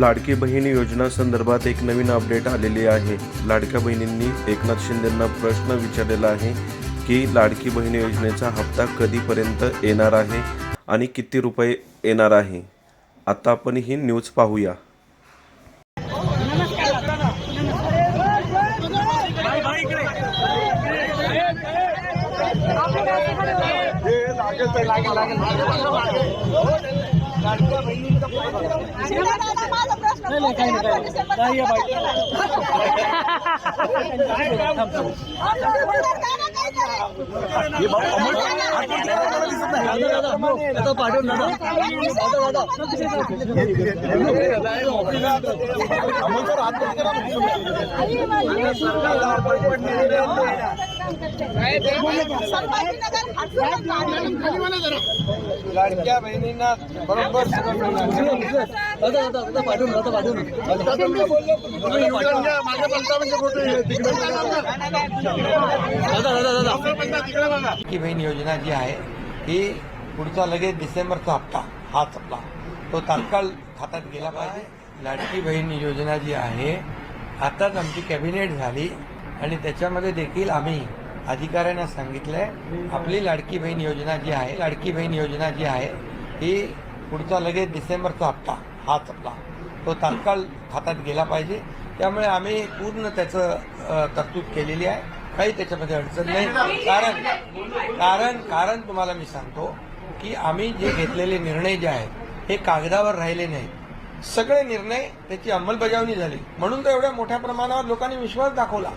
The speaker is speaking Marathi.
लाडकी बहीण योजना संदर्भात एक नवीन अपडेट आलेली आहे. लाडक्या बहिणींनी एकनाथ शिंदेंना प्रश्न विचारलेला आहे की लाडकी बहीण योजनेचा हप्ता कधीपर्यंत येणार आहे आणि किती रुपये येणार आहे? आता आपण ही न्यूज पाहूया. लागेल लागेल प्रश्न नाही लाडक्या बहिणींना बरोबर सगळं लाडकी बहीण योजना जी आहे ही पुढचा लगेच डिसेंबरचा हप्ता हाच हप्ता. तो तात्काळ खात्यात गेला पाहिजे. लाडकी बहीण योजना जी आहे आताच आमची कॅबिनेट झाली. आणि त्याच्यामध्ये देखील आम्ही अधिकाऱ्यांना सांगितलं आहे आपली लाडकी बहीण योजना जी आहे लाडकी बहीण योजना जी आहे ही पुढचा लगेच डिसेंबरचा हप्ता हाच हप्ता तो तात्काळ खात्यात गेला पाहिजे. त्यामुळे आम्ही पूर्ण त्याचं तरतूद केलेली आहे. काही त्याच्यामध्ये अडचण नाही. कारण कारण कारण तुम्हाला मी सांगतो की आम्ही जे घेतलेले निर्णय जे आहेत हे कागदावर राहिले नाहीत. सगळे निर्णय त्याची अंमलबजावणी झाली. म्हणून तर एवढ्या मोठ्या प्रमाणावर लोकांनी विश्वास दाखवला.